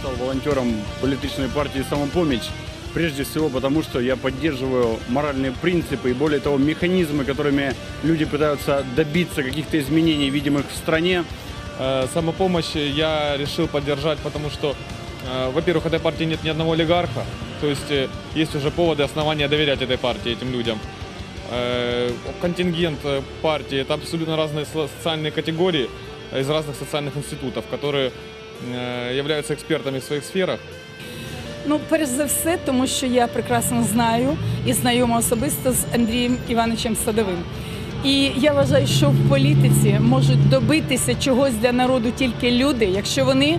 стал волонтером политической партии «Самопомощь» прежде всего потому, что я поддерживаю моральные принципы и, более того, механизмы, которыми люди пытаются добиться каких-то изменений, видимых в стране. Э, Самопомощь я решил поддержать, потому что, э, во-первых, этой партии нет ни одного олигарха, то есть э, есть уже поводы, основания доверять этой партии, этим людям. Контингент партии – это абсолютно разные со- социальные категории из разных социальных институтов, которые э, являются экспертами в своих сферах. Ну, перш за все, тому що я прекрасно знаю і знайома особисто з Андрієм Івановичем Садовим. І я вважаю, що в політиці можуть добитися чогось для народу тільки люди, якщо вони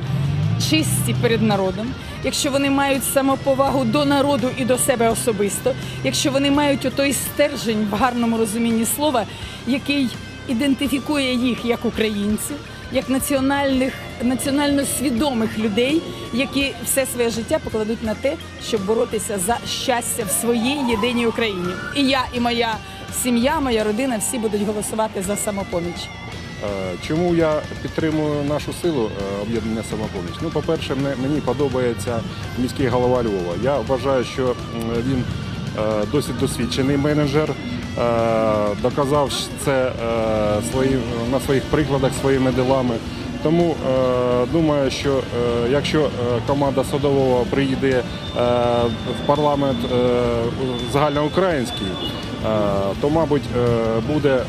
чисті перед народом, якщо вони мають самоповагу до народу і до себе особисто, якщо вони мають отой стержень в гарному розумінні слова, який ідентифікує їх як українців, як національних національно свідомих людей, які все своє життя покладуть на те, щоб боротися за щастя в своїй єдиній Україні. І я, і моя сім'я, моя родина всі будуть голосувати за самопоміч. Е, Чому я підтримую нашу силу е, об'єднання самопоміч? Ну, по-перше, мені подобається міський голова Львова. Я вважаю, що він е, досить досвідчений менеджер, доказав це на своїх прикладах своїми ділами. Тому е, думаю, що е, якщо е, команда Садового приїде в парламент загальноукраїнський, то, мабуть, буде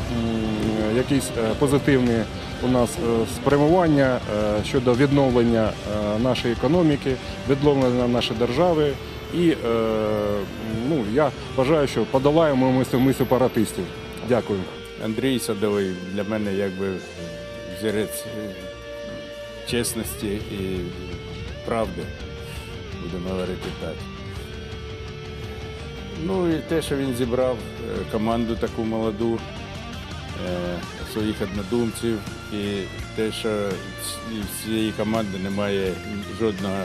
е, позитивний у нас спрямування щодо відновлення нашої економіки, відновлення нашої держави. І ну, я вважаю, що подолаємо ми, сепаратистів. Дякую. Андрій Садовий для мене якби взірець е, чесності і правди, будемо говорити так. Ну і те, що він зібрав е, команду таку молоду, е, своїх однодумців, і те, що з цієї команди немає жодного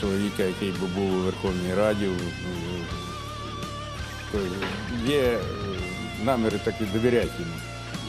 чоловіка, який би був у Верховній Раді. е, Є наміри таки довіряти йому.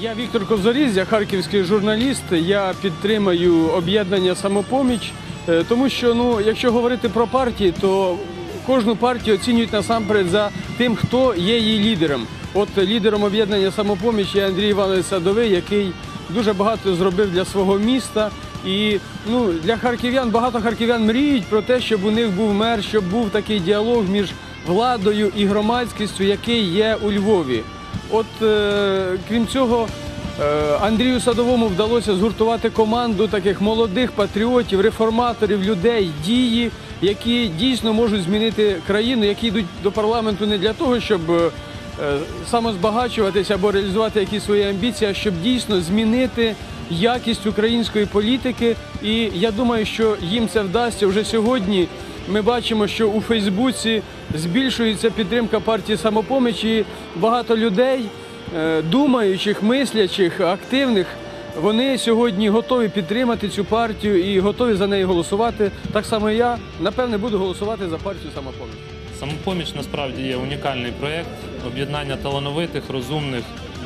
Я Віктор Ковзаріз, я харківський журналіст. Я підтримую об'єднання самопоміч, е, тому що ну, якщо говорити про партії, то кожну партію оцінюють насамперед за тим, хто є її лідером. От лідером об'єднання самопоміч є Андрій Іванович Садовий, який дуже багато зробив для свого міста. І ну, для харків'ян багато харків'ян мріють про те, щоб у них був мер, щоб був такий діалог між владою і громадськістю, який є у Львові. От е, крім цього, е, Андрію Садовому вдалося згуртувати команду таких молодих патріотів, реформаторів, людей, дії, які дійсно можуть змінити країну, які йдуть до парламенту не для того, щоб е, самозбагачуватися або реалізувати якісь свої амбіції, а щоб дійсно змінити якість української політики. І я думаю, що їм це вдасться вже сьогодні. Ми бачимо, що у Фейсбуці збільшується підтримка партії самопоміч і багато людей, е, думаючих, мислячих, активних. Вони сьогодні готові підтримати цю партію і готові за неї голосувати. Так само я напевне буду голосувати за партію самопоміч. Самопоміч насправді є унікальний проєкт об'єднання талановитих, розумних,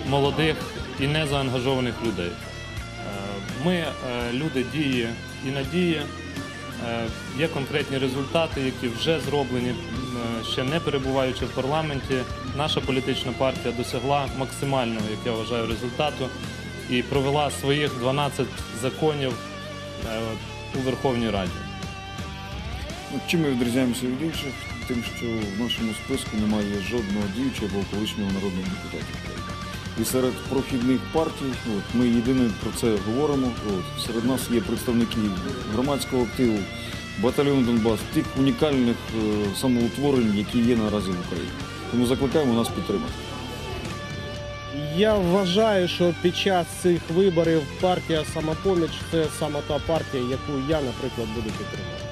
молодих і незаангажованих людей. Е, Ми е, люди дії і надії. Е, Є конкретні результати, які вже зроблені, е, ще не перебуваючи в парламенті. Наша політична партія досягла максимального, як я вважаю, результату і провела своїх 12 законів е, у Верховній Раді. Ну, Чим ми відрізняємося від інших? Тим, що в нашому списку немає жодного діючого або колишнього народного депутата. І серед прохідних партій, от, ми єдине про це говоримо. От, серед нас є представники громадського активу, батальйону Донбас, тих унікальних е, самоутворень, які є наразі в Україні. Тому закликаємо нас підтримати. Я вважаю, що під час цих виборів партія самопоміч це саме та партія, яку я, наприклад, буду підтримувати.